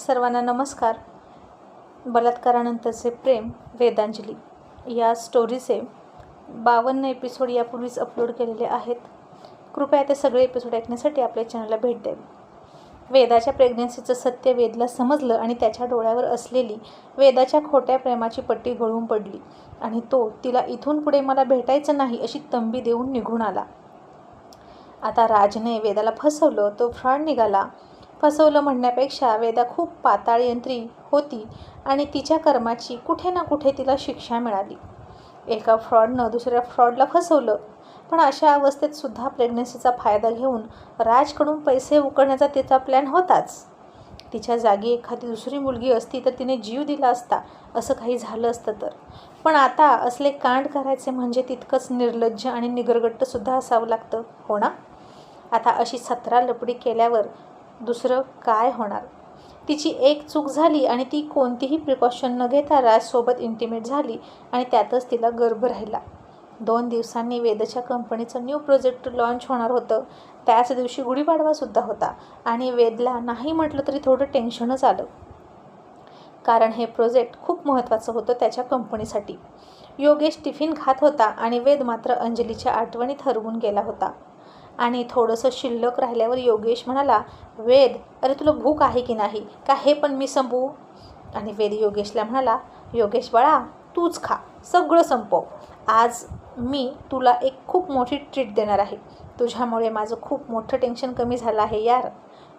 सर्वांना नमस्कार. बलात्कारानंतरचे प्रेम वेदांजली. या स्टोरीचे बावन्न एपिसोड यापूर्वीच अपलोड केलेले आहेत. कृपया ते सगळे एपिसोड ऐकण्यासाठी आपल्या चॅनलला भेट द्यावी वेदाच्या प्रेग्नन्सीचं सत्य वेदला समजलं आणि त्याच्या डोळ्यावर असलेली वेदाच्या खोट्या प्रेमाची पट्टी गळून पडली आणि तो तिला इथून पुढे मला भेटायचं नाही अशी तंबी देऊन निघून आला. आता राजने वेदाला फसवलं तो फ्रॉड निघाला. फसवलं म्हणण्यापेक्षा वेदा खूप पाताळयंत्री होती आणि तिच्या कर्माची कुठे ना कुठे तिला शिक्षा मिळाली. एका फ्रॉडनं दुसऱ्या फ्रॉडला फसवलं. पण अशा अवस्थेत सुद्धा प्रेग्नन्सीचा फायदा घेऊन राजकडून पैसे उकळण्याचा तिचा प्लॅन होताच. तिच्या जागी एखादी दुसरी मुलगी असती तर तिने जीव दिला असता असं काही झालं असतं तर. पण आता असले कांड करायचे म्हणजे तितकंच निर्लज्ज आणि निगरगट्टसुद्धा असावं लागतं हो ना? आता अशी सतरा लपडी केल्यावर दुसरं काय होणार? तिची एक चूक झाली आणि ती कोणतीही प्रिकॉशन न घेता राजसोबत इंटिमेट झाली आणि त्यातच तिला गर्भ राहिला. दोन दिवसांनी वेदच्या कंपनीचं न्यू प्रोजेक्ट लॉन्च होणार होतं. त्याच दिवशी गुढीपाडवासुद्धा होता आणि वेदला नाही म्हटलं तरी थोडं टेन्शनच आलं. कारण हे प्रोजेक्ट खूप महत्त्वाचं होतं त्याच्या कंपनीसाठी. योगेश टिफिन खात होता आणि वेद मात्र अंजलीच्या आठवणीत हरवून गेला होता. आणि थोडंसं शिल्लक राहिल्यावर योगेश म्हणाला वेद अरे तुला भूक आहे की नाही? का हे पण मी संपवू? आणि वेद योगेशला म्हणाला योगेश बाळा तूच खा सगळं संपव. आज मी तुला एक खूप मोठी ट्रीट देणार आहे. तुझ्यामुळे माझं खूप मोठं टेन्शन कमी झालं आहे यार.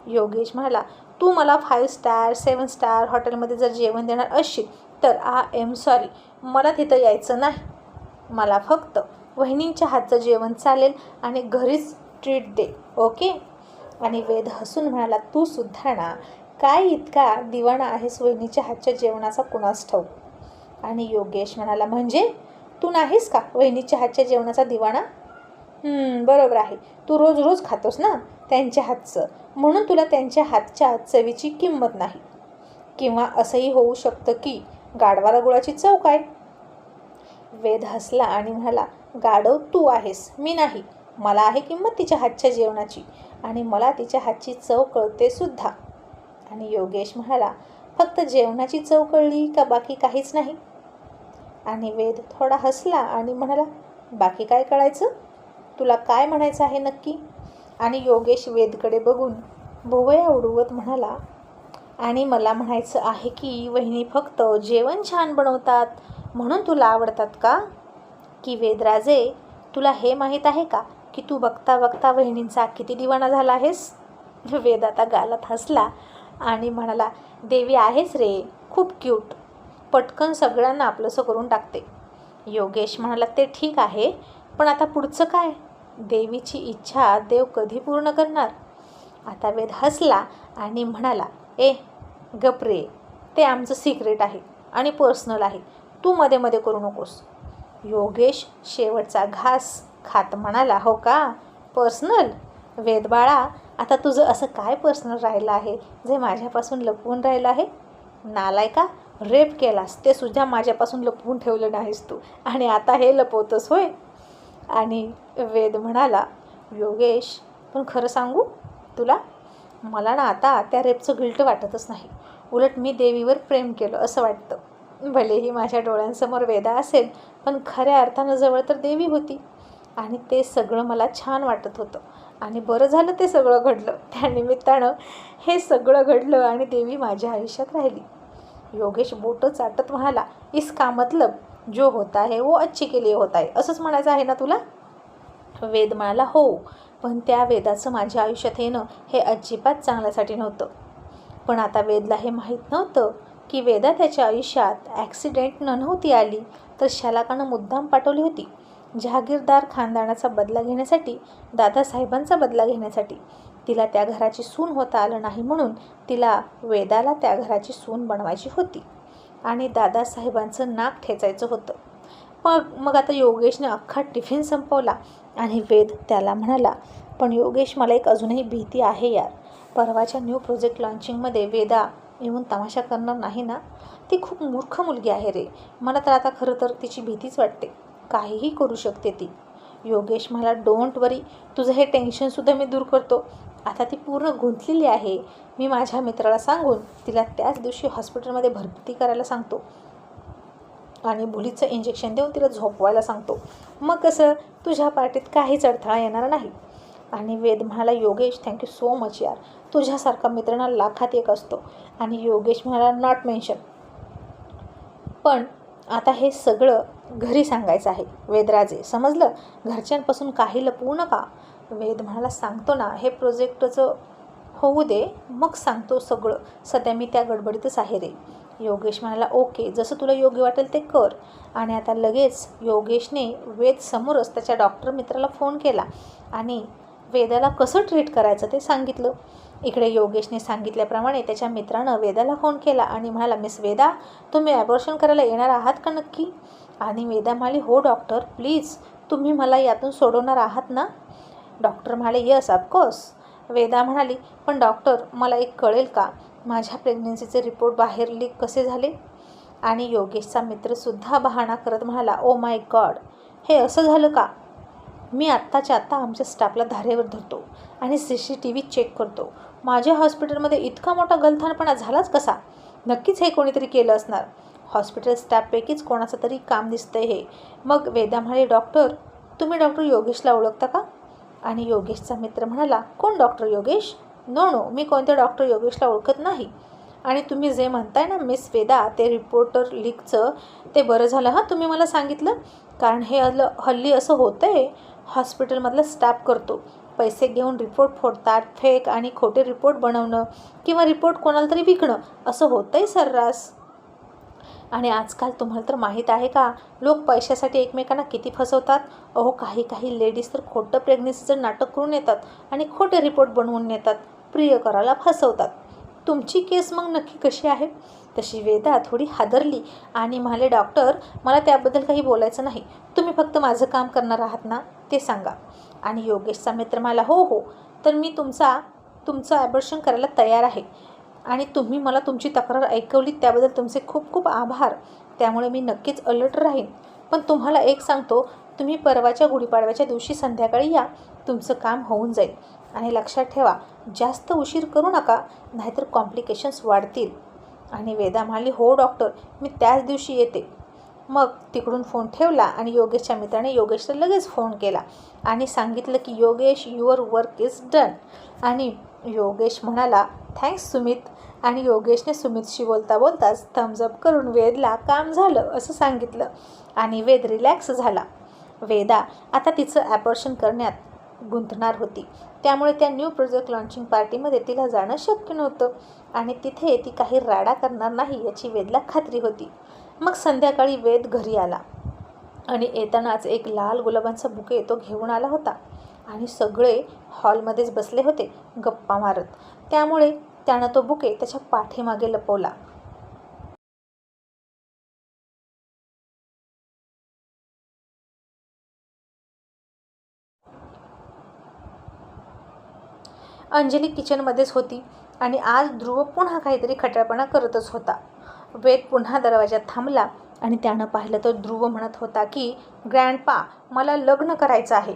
योगेश म्हणाला तू मला फाईव्ह स्टार सेवन स्टार हॉटेलमध्ये जर जेवण देणार असशील तर आ एम सॉरी मला तिथं यायचं नाही. मला फक्त वहिनींच्या हातचं जेवण चालेल आणि घरीच ट्रीट दे ओके? आणि वेद हसून म्हणाला तू सुद्धा ना काय इतका दिवाणा आहेस वहिनीच्या हातच्या जेवणाचा कुणास ठाऊ आणि योगेश म्हणाला म्हणजे? तू नाहीस का वहिनीच्या हातच्या जेवणाचा दिवाणा? बरोबर आहे. तू रोज रोज खातोस ना त्यांच्या हातचं. म्हणून तुला त्यांच्या हातच्या चवीची किंमत नाही. किंवा असंही होऊ शकतं की गाडवाला गुळाची चव काय? वेद हसला आणि म्हणाला गाडव तू आहेस मी नाही. मला आहे किंमत तिच्या हातच्या जेवणाची आणि मला तिच्या हातची चव कळते सुद्धा. आणि योगेश म्हणाला फक्त जेवणाची चव कळली का बाकी काहीच नाही? आणि वेद थोडा हसला आणि म्हणाला बाकी काय कळायचं? तुला काय म्हणायचं आहे नक्की? आणि योगेश वेदकडे बघून भुवया उडवत म्हणाला आणि मला म्हणायचं आहे की वहिनी फक्त जेवण छान बनवतात म्हणून तुला आवडतात का? की वेदराजे तुला हे माहीत आहे का की तू बघता बघता वहिनींचा किती दिवाणा झाला आहेस? वेद आता गालात हसला आणि म्हणाला देवी आहेस रे खूप क्यूट पटकन सगळ्यांना आपलंसं करून टाकते. योगेश म्हणाला ते ठीक आहे पण आता पुढचं काय? देवीची इच्छा देव कधी पूर्ण करणार? आता वेद हसला आणि म्हणाला ए गपरे ते आमचं सिक्रेट आहे आणि पर्सनल आहे. तू मध्ये मध्ये करू नकोस. योगेश शेवटचा घास खात म्हणाला हो का? पर्सनल? वेदबाळा आता तुझं असं काय पर्सनल राहिलं आहे? जे माझ्यापासून लपवून राहिलं आहे? नालाय का रेप केलास ते सुद्धा माझ्यापासून लपवून ठेवलं नाहीस तू. आणि आता हे लपवतोस होय? आणि वेद म्हणाला योगेश पण खरं सांगू तुला? मला ना आता त्या रेपचं गिल्ट वाटतच नाही. उलट मी देवीवर प्रेम केलं असं वाटतं. भलेही माझ्या डोळ्यांसमोर वेदा असेल पण खऱ्या अर्थानं जवळ तर देवी होती. आणि ते सगळं मला छान वाटत होतं. आणि बरं झालं ते सगळं घडलं. त्यानिमित्तानं हे सगळं घडलं आणि देवी माझ्या आयुष्यात राहिली. योगेश बोटं चाटत म्हणाला इसका मतलब? जो होता है वो अच्छे के लिए होता है. असंच म्हणायचं आहे ना तुला? वेद म्हणाला हो पण त्या वेदाचं माझ्या आयुष्यात येणं हे अजिबात चांगल्यासाठी नव्हतं. पण आता वेदला हे माहीत नव्हतं की वेदा त्याच्या आयुष्यात ॲक्सिडेंटनं नव्हती आली तर शालाकानं मुद्दाम पाठवली होती. जहागीरदार खानदानाचा बदला घेण्यासाठी दादासाहेबांचा बदला घेण्यासाठी. तिला त्या घराची सून होता आलं नाही म्हणून तिला वेदाला त्या घराची सून बनवायची होती आणि दादासाहेबांचं नाक ठेचायचं होतं. मग मग आता योगेशने अख्खा टिफिन संपवला आणि वेद त्याला म्हणाला पण योगेश मला एक अजूनही भीती आहे यार. परवाच्या न्यू प्रोजेक्ट लॉन्चिंगमध्ये वेदा येऊन तमाशा करणार नाही ना? ती खूप मूर्ख मुलगी आहे रे. मला तर आता खरं तर तिची भीतीच वाटते. काहीही करू शकते ती. योगेश मला डोंट वरी तुझं हे टेन्शनसुद्धा मी दूर करतो. आता ती पूर्ण गुंतलेली आहे. मी माझ्या मित्राला सांगून तिला त्याच दिवशी हॉस्पिटलमध्ये भरती करायला सांगतो. आणि भुलीचं इंजेक्शन देऊन तिला झोपवायला सांगतो. मग कसं? तुझ्या पार्टीत काहीच अडथळा येणार नाही. आणि वेद म्हणाला योगेश थँक्यू सो मच यार. तुझ्यासारखा मित्रांना लाखात एक असतो. आणि योगेश म्हणाला नॉट मेन्शन पण आता हे सगळं घरी सांगायचं आहे. वेदराजे समजलं? घरच्यांपासून काही लपवू नका. वेद म्हणाला सांगतो ना हे प्रोजेक्टचं होऊ दे मग सांगतो सगळं. सध्या मी त्या गडबडीतच आहे रे. योगेश म्हणाला ओके जसं तुला योग्य वाटेल ते कर. आणि आता लगेच योगेशने वेद समोरच त्याच्या डॉक्टर मित्राला फोन केला आणि वेदाला कसं ट्रीट करायचं ते सांगितलं. इकडे योगेशने सांगितल्याप्रमाणे त्याच्या मित्रानं वेदाला फोन केला आणि म्हणाला मिस वेदा तुम्ही ॲबॉर्शन करायला येणार आहात का नक्की? आणि वेदा म्हणाली हो डॉक्टर प्लीज तुम्ही मला यातून सोडवणार आहात ना? डॉक्टर म्हणाले यस ऑफकोर्स वेदा म्हणाली पण डॉक्टर मला एक कळेल का? माझ्या प्रेग्नन्सीचे रिपोर्ट बाहेर लीक कसे झाले? आणि योगेशचा मित्रसुद्धा बहाणा करत म्हणाला ओ माय गॉड हे असं झालं का? मी आत्ताच्या आत्ता आमच्या स्टाफला धारेवर धरतो आणि C C T V check करतो. माझ्या हॉस्पिटलमध्ये इतका मोठा गलथानपणा झालाच कसा? नक्कीच हे कोणीतरी केलं असणार. हॉस्पिटल स्टाफपैकीच कोणाचं तरी काम दिसतंय हे. मग वेदा म्हणाले डॉक्टर तुम्ही डॉक्टर योगेशला ओळखता का? आणि योगेशचा मित्र म्हणाला कोण डॉक्टर योगेश? नो नो मी कोणत्या डॉक्टर योगेशला ओळखत नाही. आणि तुम्ही जे म्हणताय ना मिस वेदा ते रिपोर्टर लीकचं ते बरं झालं हां? तुम्ही मला सांगितलं? कारण हे अल हल्ली असं होतं आहे हॉस्पिटलमधला स्टाफ करतो. पैसे घेऊन रिपोर्ट फोडतात फेक आणि खोटे रिपोर्ट बनवणं किंवा रिपोर्ट कोणाला तरी विकणं असं होतं आहे सर्रास. आणि आजकाल तुम्हाला तर माहीत आहे का लोक पैशासाठी एकमेकांना किती फसवतात? अहो काही काही लेडीज तर खोटं प्रेग्नेसीचं नाटक करून येतात आणि खोटे रिपोर्ट बनवून नेतात प्रियकराला फसवतात. तुमची केस मग नक्की कशी आहे? तशी वेदा थोडी हादरली आणि म्हणाले डॉक्टर मला त्याबद्दल काही बोलायचं नाही. तुम्ही फक्त माझं काम करणार आहात ना ते सांगा. आणि योगेशचा मित्र मला हो हो. तर मी तुमचा तुमचं ॲबर्शन करायला तयार आहे. आणि तुम्ही मला तुमची तक्रार ऐकवली त्याबद्दल तुमचे खूप खूप आभार. त्यामुळे मी नक्कीच अलर्ट राहीन. पण तुम्हाला एक सांगतो तुम्ही परवाच्या गुढीपाडव्याच्या दिवशी संध्याकाळी या. तुमचं काम होऊन जाईल. आणि लक्षात ठेवा जास्त उशीर करू नका नाहीतर कॉम्प्लिकेशन्स वाढतील. आणि वेदा म्हणाली हो डॉक्टर मी त्याच दिवशी येते. मग तिकडून फोन ठेवला आणि योगेशच्या मित्राने योगेशला लगेच फोन केला आणि सांगितलं की Yogesh your work is done आणि योगेश म्हणाला थँक्स सुमित. आणि योगेशने सुमितशी बोलता बोलताच थम्सअप करून वेदला काम झालं असं सांगितलं आणि वेद रिलॅक्स झाला. वेदा आता तिचं ॲपॉर्शन करण्यात गुंतणार होती. त्यामुळे त्या न्यू प्रोजेक्ट लॉन्चिंग पार्टीमध्ये तिला जाणं शक्य नव्हतं आणि तिथे ती काही राडा करणार नाही याची वेदला खात्री होती. मग संध्याकाळी वेद घरी आला आणि येतानाच एक लाल गुलाबांचा बुके तो घेऊन आला होता. आणि सगळे हॉलमध्येच बसले होते गप्पा मारत. त्यामुळे त्यानं तो बुके त्याच्या पाठीमागे लपवला. अंजली किचनमध्येच होती आणि आज ध्रुव पुन्हा काहीतरी खटाळपणा करतच होता. वेद पुन्हा दरवाजा थांबला आणि त्यानं पाहिलं तर ध्रुव म्हणत होता की ग्रँडपा मला लग्न करायचं आहे.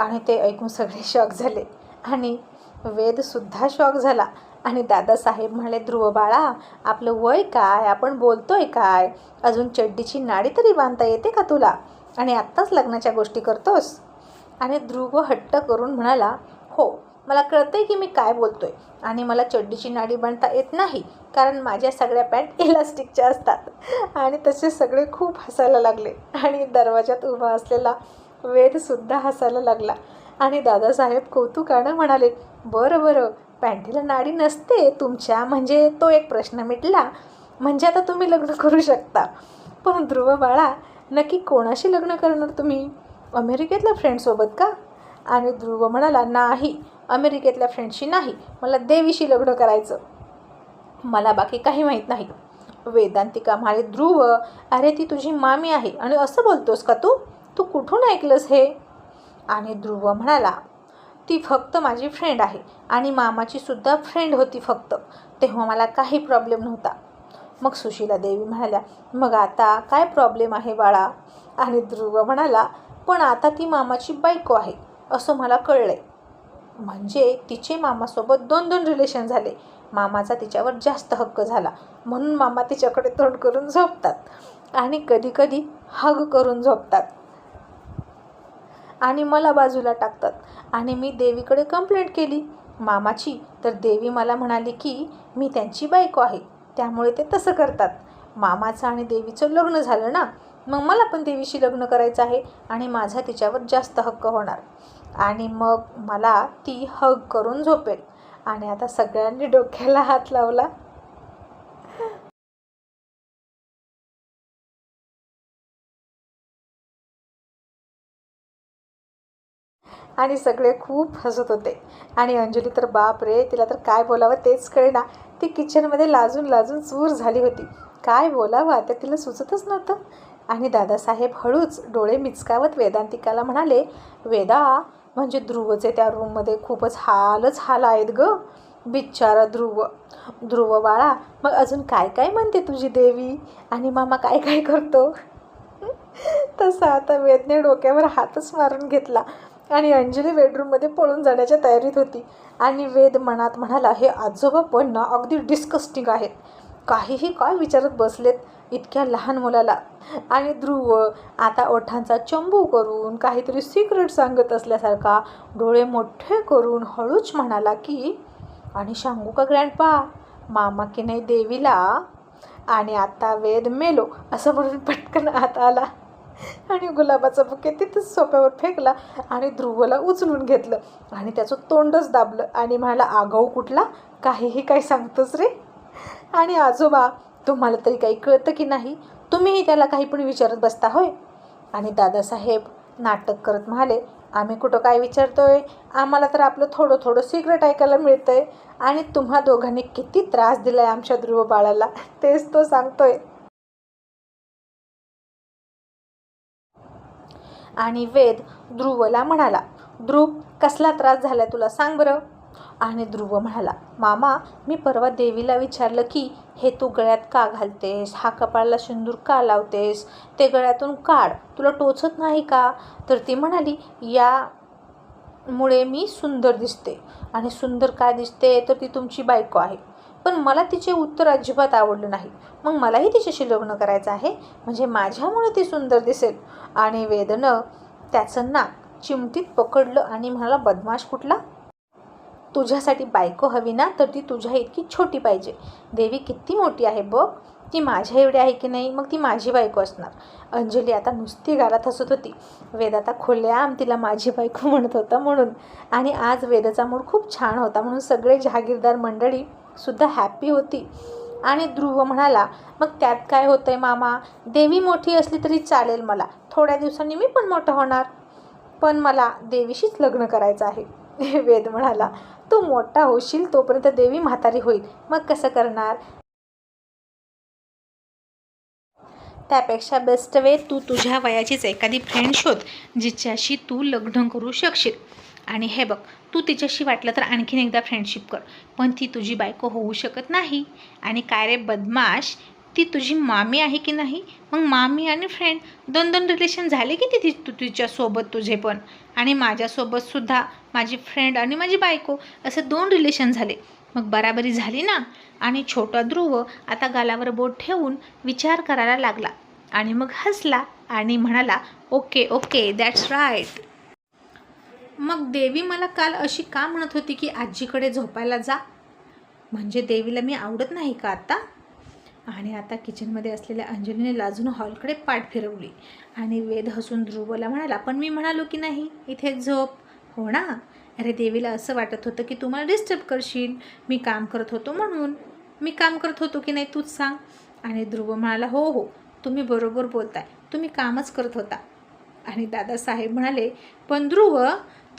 आणि ते ऐकून सगळे शॉक झाले. आणि वेदसुद्धा शॉक झाला. आणि दादासाहेब म्हणाले ध्रुव बाळा आपलं वय काय? आपण बोलतोय काय? अजून चड्डीची नाडी तरी बांधता येते का तुला? आणि आत्ताच लग्नाच्या गोष्टी करतोस? आणि ध्रुव हट्ट करून म्हणाला हो मला कळतंय की मी काय बोलतोय. आणि मला चड्डीची नाडी बांधता येत नाही कारण माझ्या सगळ्या पॅन्ट इलास्टिकच्या असतात. आणि तसे सगळे खूप हसायला लागले. आणि दरवाजात उभा असलेला वेदसुद्धा हसायला लागला. आणि दादासाहेब कौतुकानं म्हणाले बरं बरं पॅन्टीला नाडी नसते तुमच्या म्हणजे तो एक प्रश्न मिटला. म्हणजे आता तुम्ही लग्न करू शकता. पण ध्रुव बाळा नक्की कोणाशी लग्न करणार तुम्ही? अमेरिकेतल्या फ्रेंडसोबत का? आणि ध्रुव म्हणाला नाही अमेरिकेतल्या फ्रेंडशी नाही. मला देवीशी लग्न करायचं. मला बाकी काही माहीत नाही. वेदांतिका म्हणाले ध्रुव अरे ती तुझी मामी आहे आणि असं बोलतोस का तू? तू कुठून ऐकलंस हे? आणि ध्रुव म्हणाला ती फक्त माझी फ्रेंड आहे आणि मामाची सुद्धा फ्रेंड होती फक्त. तेव्हा मला काही प्रॉब्लेम नव्हता. मग सुशीला देवी म्हणाल्या मग आता काय प्रॉब्लेम आहे बाळा? आणि ध्रुव म्हणाला पण आता ती मामाची बायको आहे असं मला कळलं आहे म्हणजे तिचे मामासोबत दोन दोन रिलेशन झाले. मामाचा तिच्यावर जास्त हक्क झाला म्हणून मामा तिच्याकडे तोंड करून झोपतात आणि कधीकधी हग करून झोपतात. आणि मला बाजूला टाकतात. आणि मी देवीकडे कंप्लेंट केली. मामाची तर देवी मला म्हणाली की मी त्यांची बायको आहे. त्यामुळे ते तसं करतात. मामाचं आणि देवीचं लग्न झालं ना? मग मला पण देवीशी लग्न करायचं आहे आणि माझा तिच्यावर जास्त हक्क होणार. आणि मग मला ती हग करून झोपेल. आणि आता सगळ्यांनी डोक्याला हात लावला. आणि सगळे खूप हसत होते. आणि अंजली तर बाप रे तिला तर काय बोलावं तेच कळेना. ती किचनमध्ये लाजून लाजून चूर झाली होती. काय बोलावं आता तिला सुचतच नव्हतं. आणि दादासाहेब हळूच डोळे मिचकावत वेदांतिकाला म्हणाले वेदा म्हणजे ध्रुवचे त्या रूममध्ये खूपच हालच हाल आहेत ग. बिचारा ध्रुव ध्रुव बाळा मग अजून काय काय म्हणते तुझी देवी? आणि मामा काय काय करतो? तसं आता वेदने डोक्यावर हातच मारून घेतला. आणि अंजली बेडरूममध्ये पळून जाण्याच्या तयारीत होती. आणि वेद मनात म्हणाला हे आजोबा पण ना अगदी डिस्कस्टिंग आहेत. काहीही काय विचारत बसलेत इतक्या लहान मुलाला. आणि ध्रुव आता ओठांचा चंबू करून काहीतरी सिक्रेट सांगत असल्यासारखा डोळे मोठे करून हळूच म्हणाला की आणि सांगू का ग्रँडपा मामा की नाही देवीला? आणि आता वेद मेलो असं म्हणून पटकन आत आला. आणि गुलाबाचा बुके तिथंच सोप्यावर फेकला आणि ध्रुवला उचलून घेतलं. आणि त्याचं तोंडच दाबलं. आणि म्हणाला आगाऊ कुठला? काहीही काय सांगतोस रे. आणि आजोबा तुम्हाला तरी काही कळतं की नाही? तुम्हीही त्याला काही पण विचारत बसता होय? आणि दादासाहेब नाटक करत म्हणाले आम्ही कुठं काय विचारतोय? आम्हाला तर आपलं थोडं थोडं सिक्रेट ऐकायला मिळतंय. आणि तुम्हा दोघांनी किती त्रास दिला आहे आमच्या ध्रुव बाळाला. तेच तो सांगतोय. आणि वेद ध्रुवला म्हणाला ध्रुव कसला त्रास झाला तुला सांग बरं. आणि ध्रुव म्हणाला मामा मी परवा देवीला विचारलं की हे तू गळ्यात का घालतेस? हा कपाळाला सिंदूर का लावतेस? ते गळ्यातून काढ तुला टोचत नाही का? तर ती म्हणाली यामुळे मी सुंदर दिसते. आणि सुंदर काय दिसते? तर ती तुमची बायको आहे. पण मला तिचे उत्तर अजिबात आवडलं नाही. मग मलाही तिच्याशी लग्न करायचं आहे? म्हणजे माझ्यामुळे ती सुंदर दिसेल. आणि वेदनं त्याचं नाक चिमटीत पकडलं आणि म्हणाला बदमाश कुठला? तुझ्यासाठी बायको हवी ना तर ती तुझ्या इतकी छोटी पाहिजे. देवी किती मोठी आहे बघ. ती माझ्या एवढी आहे की नाही मग ती माझी बायको असणार. अंजली आता नुसती गालात हसत होती. वेद आता खोल्याम तिला माझी बायको म्हणत होता म्हणून. आणि आज वेदाचा मूड खूप छान होता म्हणून सगळे जहागीरदार मंडळी सुद्धा हॅप्पी होती. आणि ध्रुव म्हणाला मग त्यात काय होतंय मामा? देवी मोठी असली तरी चालेल मला. थोड्या दिवसांनी मी पण मोठं होणार. पण मला देवीशीच लग्न करायचं आहे. वेद म्हणाला. तू मोठा होशील तोपर्यंत देवी म्हातारी होईल. मग कसं करणार? त्यापेक्षा बेस्ट वे तू तुझ्या वयाचीच एखादी फ्रेंड शोध जिच्याशी तू लग्न करू शकशील. आणि हे बघ तू तिच्याशी वाटलं तर आणखीन एकदा फ्रेंडशिप कर. पण ती तुझी बायको होऊ शकत नाही. आणि काय रे बदमाश ती तुझी मामी आहे की नाही? मग मामी आणि फ्रेंड दोन दोन रिलेशन झाले की ती तू तिच्यासोबत तुझे पण? आणि माझ्यासोबतसुद्धा माझी फ्रेंड आणि माझी बायको असे दोन रिलेशन झाले. मग बराबरी झाली ना? आणि छोटा ध्रुव आता गालावर बोट ठेवून विचार करायला लागला. आणि मग हसला आणि म्हणाला ओके ओके दॅट्स राईट मग देवी मला काल अशी का म्हणत होती की आजीकडे झोपायला जा? म्हणजे देवीला मी आवडत नाही का आता? आणि आता किचनमध्ये असलेल्या अंजलीने लाजून हॉलकडे पाठ फिरवली. आणि वेद हसून ध्रुवला म्हणाला पण मी म्हणालो की नाही? इथे झोप. हो ना? अरे देवीला असं वाटत होतं की तुम्हाला डिस्टर्ब करशील. मी काम करत होतो म्हणून. मी काम करत होतो की नाही तूच सांग. आणि ध्रुव म्हणाला हो हो. तुम्ही बरोबर बोलताय. तुम्ही कामच करत होता. आणि दादासाहेब म्हणाले पण ध्रुव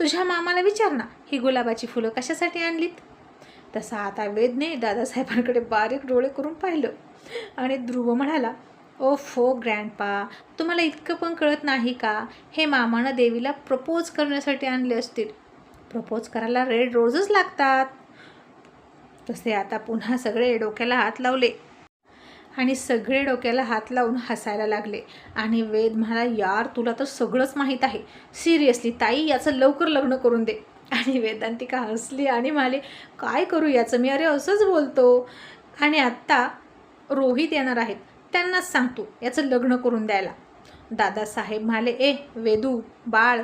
तुझ्या मामाला विचार ना ही गुलाबाची फुलं कशासाठी आणलीत? तसा आता वेदने दादासाहेबांकडे बारीक डोळे करून पाहिलं. आणि ध्रुव म्हणाला ओ फो ग्रँडपा तुम्हाला इतकं पण कळत नाही का? हे मामानं देवीला प्रपोज करण्यासाठी आणले असतील. प्रपोज करायला रेड रोजच लागतात. तसे आता पुन्हा सगळे डोक्याला हात लावले. आणि सगळे डोक्याला हात लावून हसायला लागले. आणि वेद म्हणाला यार तुला तर सगळंच माहीत आहे. सिरियसली ताई याचं लवकर लग्न करून दे. आणि वेदांतिका हसली आणि म्हणाली काय करू याचं? मी अरे असंच बोलतो. आणि आत्ता रोहित येणार आहेत. त्यांनाच सांगतो याचं लग्न करून द्यायला. दादासाहेब म्हणाले ए वेदू बाळ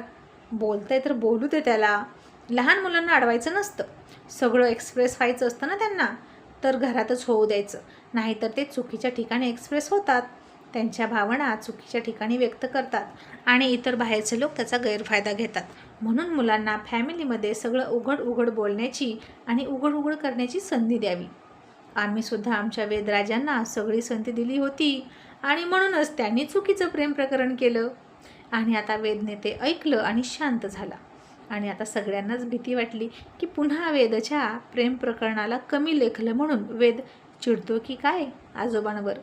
बोलतंय तर बोलू दे त्याला. लहान मुलांना अडवायचं नसतं. सगळं एक्सप्रेस व्हायचं असतं ना त्यांना. तर घरातच होऊ द्यायचं. नाहीतर ते चुकीच्या ठिकाणी एक्सप्रेस होतात. त्यांच्या भावना चुकीच्या ठिकाणी व्यक्त करतात आणि इतर बाहेरचे लोक त्याचा गैरफायदा घेतात. म्हणून मुलांना फॅमिलीमध्ये सगळं उघड उघड बोलण्याची आणि उघड उघड करण्याची संधी द्यावी. आम्हीसुद्धा आमच्या वेदराजांना सगळी संधी दिली होती आणि म्हणूनच त्यांनी चुकीचं प्रेम प्रकरण केलं. आणि आता वेदने ते ऐकलं आणि शांत झाला. आणि आता सगळ्यांनाच भीती वाटली की पुन्हा वेदच्या प्रेम प्रकरणाला कमी लेखलं म्हणून वेद चिडतो की काय आजोबांवर?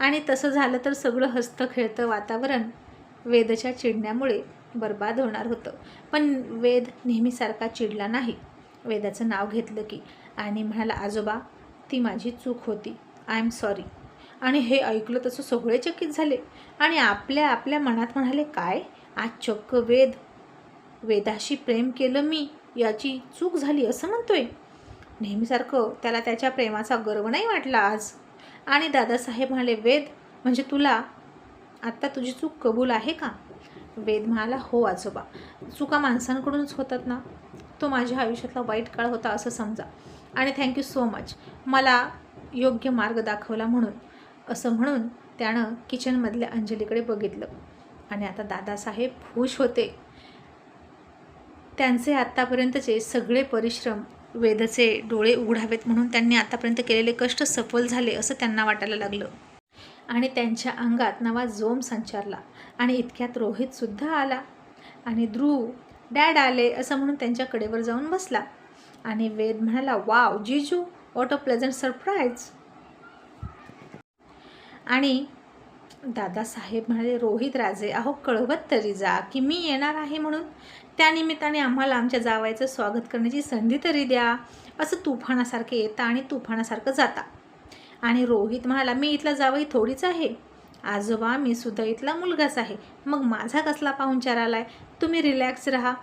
आणि तसं झालं तर सगळं हसतं खेळतं वातावरण वेदच्या चिडण्यामुळे बर्बाद होणार होतं. पण वेद नेहमीसारखा चिडला नाही. वेदाचं नाव घेतलं की. आणि म्हणाला आजोबा ती माझी चूक होती. आय एम सॉरी आणि हे ऐकलं तसं सगळे चकित झाले. आणि आपल्या आपल्या मनात म्हणाले काय? आज चक्क वेद वेदाशी प्रेम केलं मी याची चूक झाली असं म्हणतोय. नेहमीसारखं त्याला त्याच्या प्रेमाचा गर्व नाही वाटला आज. आणि दादासाहेब म्हणाले वेद म्हणजे तुला आत्ता तुझी चूक कबूल आहे का? वेद म्हणाला हो आजोबा चुका माणसांकडूनच होतात ना. तो माझ्या आयुष्यातला वाईट काळ होता असं समजा. आणि थँक्यू सो मच मला योग्य मार्ग दाखवला म्हणून. असं म्हणून त्यानं किचनमधल्या अंजलीकडे बघितलं. आणि आता दादासाहेब खुश होते. त्यांचे आत्तापर्यंतचे सगळे परिश्रम वेदचे डोळे उघडावेत म्हणून त्यांनी आतापर्यंत केलेले कष्ट सफल झाले असं त्यांना वाटायला लागलं. आणि त्यांच्या अंगात नवा जोम संचारला आणि इतक्यात रोहितसुद्धा आला. आणि ध्रुव डॅड आले असं म्हणून त्यांच्या कडेवर जाऊन बसला. आणि वेद म्हणाला wow jiju what a pleasant surprise. आणि दादासाहेब म्हणाले रोहित राजे अहो कळवत तरी जा की मी येणार आहे म्हणून. त्यानिमित्ताने आम्हाला आमच्या जावायचं स्वागत करण्याची संधी तरी द्या. असं तुफानासारखे येता आणि तुफानासारखं जाता. आणि रोहित म्हणाला मी इथला जावई थोडीच आहे. आजोबा मी सुद्धा इथला मुलगाच आहे. मग माझा कसला पाहुणचार आला आहे तुम्ही रिलॅक्स राहा.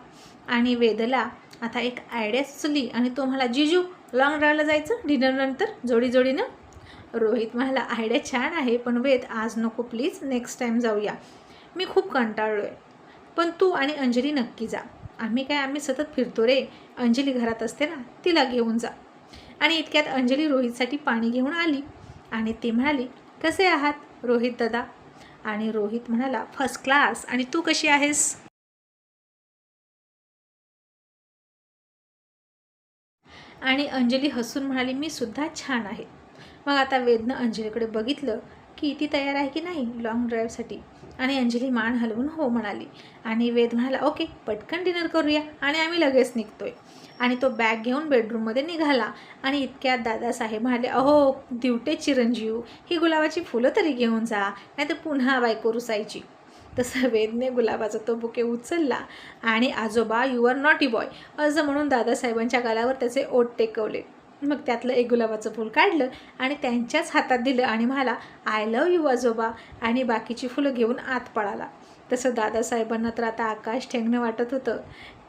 आणि वेदला आता एक आयडिया सुचली आणि तो म्हणाला जिजू लॉंग ड्राईव्हला जायचं? डिनरनंतर जोडी जोडीनं? रोहित म्हणाला आयडिया छान आहे पण वेद आज नको प्लीज नेक्स्ट टाईम जाऊया. मी खूप कंटाळलो आहे पण तू आणि अंजली नक्की जा. आम्ही काय आम्ही सतत फिरतो रे. अंजली घरात असते ना तिला घेऊन जा. आणि इतक्यात अंजली रोहितसाठी पाणी घेऊन आली आणि ती म्हणाली कसे आहात रोहित दादा? आणि रोहित म्हणाला फर्स्ट क्लास आणि तू कशी आहेस? आणि अंजली हसून म्हणाली मी सुद्धा छान आहे. मग आता वेदनं अंजलीकडे बघितलं की ती तयार आहे की नाही लॉंग ड्राईव्हसाठी आणि अंजली मान हलवून हो म्हणाली. आणि वेद म्हणाला ओके पटकन डिनर करूया. आणि आम्ही लगेच निघतोय. आणि तो बॅग घेऊन बेडरूममध्ये निघाला. आणि इतक्यात दादासाहेब म्हणाले अहो दिवटे चिरंजीव ही गुलाबाची फुलं तरी घेऊन जा नाही तर पुन्हा बायको रुसायची तसं वेदने गुलाबाचा तो बुके उचलला. आणि आजोबा यू आर नॉटी बॉय असं म्हणून दादासाहेबांच्या गालावर त्याचे ओठ टेकवले. मग त्यातलं एक गुलाबाचं फूल काढलं आणि त्यांच्याच हातात दिलं आणि म्हणाला आय लव यू आजोबा. आणि बाकीची फुलं घेऊन आत पळाला. तसं दादासाहेबांना तर आता आकाश ठेंगणं वाटत होतं.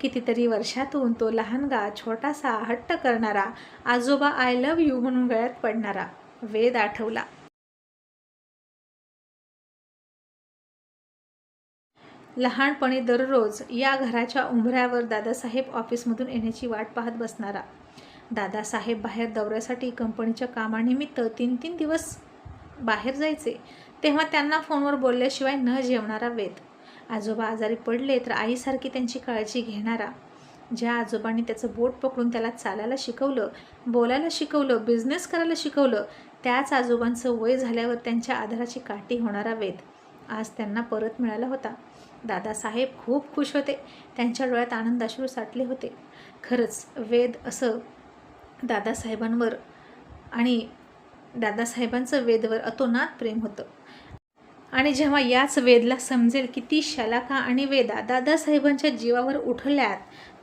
कितीतरी वर्षातून तो लहानगा छोटासा हट्ट करणारा आजोबा आय लव यू म्हणून गळ्यात पडणारा वेद आठवला. लहानपणी दररोज या घराच्या उंबऱ्यावर दादासाहेब ऑफिसमधून येण्याची वाट पाहत बसणारा. दादासाहेब बाहेर दौऱ्यासाठी कंपनीच्या कामानिमित्त तीन तीन दिवस बाहेर जायचे तेव्हा त्यांना फोनवर बोलल्याशिवाय न जेवणारा वेद. आजोबा आजारी पडले तर आईसारखी त्यांची काळजी घेणारा. ज्या आजोबांनी त्याचं बोट पकडून त्याला चालायला शिकवलं बोलायला शिकवलं बिझनेस करायला शिकवलं त्याच आजोबांचं वय झाल्यावर त्यांच्या आधाराची काठी होणारा वेद. आज त्यांना परत मिळाला होता. दादासाहेब खूप खुश होते. त्यांच्या डोळ्यात आनंदाश्रू साठले होते. खरंच वेद असं दादासाहेबांवर आणि दादासाहेबांचं वेदवर अतोनात प्रेम होतं. आणि जेव्हा याच वेदला समजेल की ती शलाका आणि वेदा दादासाहेबांच्या जीवावर उठल्यात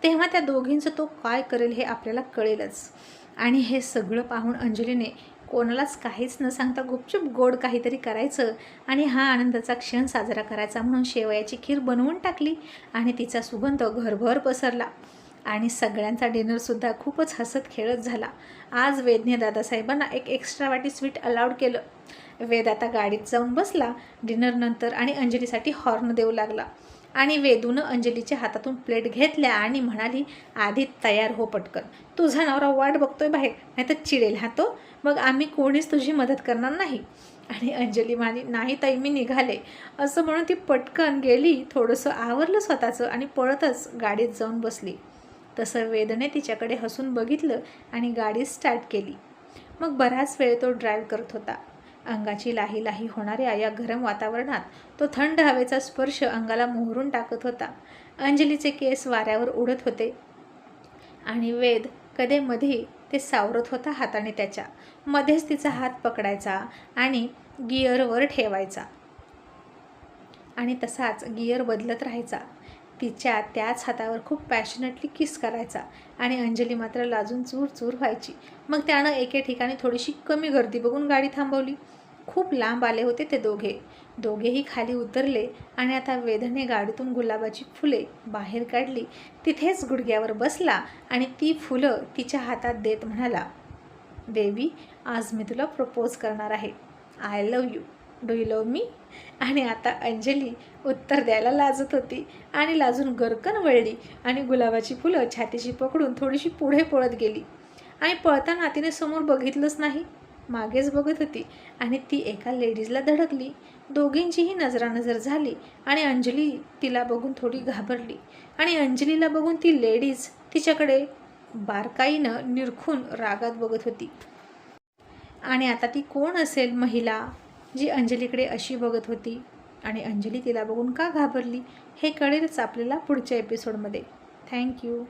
तेव्हा त्या दोघींचं तो काय करेल हे आपल्याला कळेलच. आणि हे सगळं पाहून अंजलीने कोणालाच काहीच न सांगता गुपचूप गोड काहीतरी करायचं आणि हा आनंदाचा क्षण साजरा करायचा म्हणून शेवयाची खीर बनवून टाकली आणि तिचा सुगंध घरभर पसरला. आणि सगळ्यांचा डिनरसुद्धा खूपच हसत खेळत झाला. आज वेदने दादासाहेबांना एक एक्स्ट्रा वाटी स्वीट अलाउड केलं. वेद आता गाडीत जाऊन बसला डिनरनंतर आणि अंजलीसाठी हॉर्न देऊ लागला. आणि वेदूनं अंजलीच्या हातातून प्लेट घेतल्या आणि म्हणाली आधी तयार हो पटकन. तुझा नवरा वाट बघतोय बाहेर नाही तर चिडेल हा तो. मग आम्ही कोणीच तुझी मदत करणार नाही. आणि अंजली म्हणाली नाही ताई मी निघाले. असं म्हणून ती पटकन गेली थोडंसं आवरलं स्वतःचं आणि पळतच गाडीत जाऊन बसली. तसं वेदने तिच्याकडे हसून बघितलं आणि गाडी स्टार्ट केली. मग बराच वेळ तो ड्राईव्ह करत होता. अंगाची लाही लाही होणाऱ्या या गरम वातावरणात तो थंड हवेचा स्पर्श अंगाला मोहरून टाकत होता. अंजलीचे केस वाऱ्यावर उडत होते. आणि वेद कधेमध्ये ते सावरत होता हाताने त्याच्या. मध्येच तिचा हात पकडायचा आणि गिअरवर ठेवायचा. आणि तसाच गिअर बदलत राहायचा. तिच्या त्याच हातावर खूप पॅशनेटली किस करायचा. आणि अंजली मात्र लाजून चूर चूर व्हायची. मग त्यानं एके ठिकाणी थोडीशी कमी गर्दी बघून गाडी थांबवली. खूप लांब आले होते ते दोघे. दोघेही खाली उतरले आणि आता वेदने गाडीतून गुलाबाची फुले बाहेर काढली. तिथेच गुडघ्यावर बसला आणि ती फुलं तिच्या हातात देत म्हणाला बेबी आज मी तुला प्रपोज करणार आहे. I love you do you love me. आणि आता अंजली उत्तर द्यायला लाजत होती. आणि लाजून गरकन वळली आणि गुलाबाची फुलं छातीशी पकडून थोडीशी पुढे पळत गेली. आणि पळताना तिने समोर बघितलंच नाही. मागेच बघत होती. आणि ती एका लेडीजला धडकली. दोघींचीही नजरानजर झाली. आणि अंजली तिला बघून थोडी घाबरली. आणि अंजलीला बघून ती लेडीज तिच्याकडे बारकाईनं निरखून रागात बघत होती. आणि आता ती कोण असेल महिला? जी अंजलीकडे अशी बघत होती. आणि अंजली तिला बघून का घाबरली? हे कळेलच आपल्याला पुढच्या एपिसोडमध्ये थँक्यू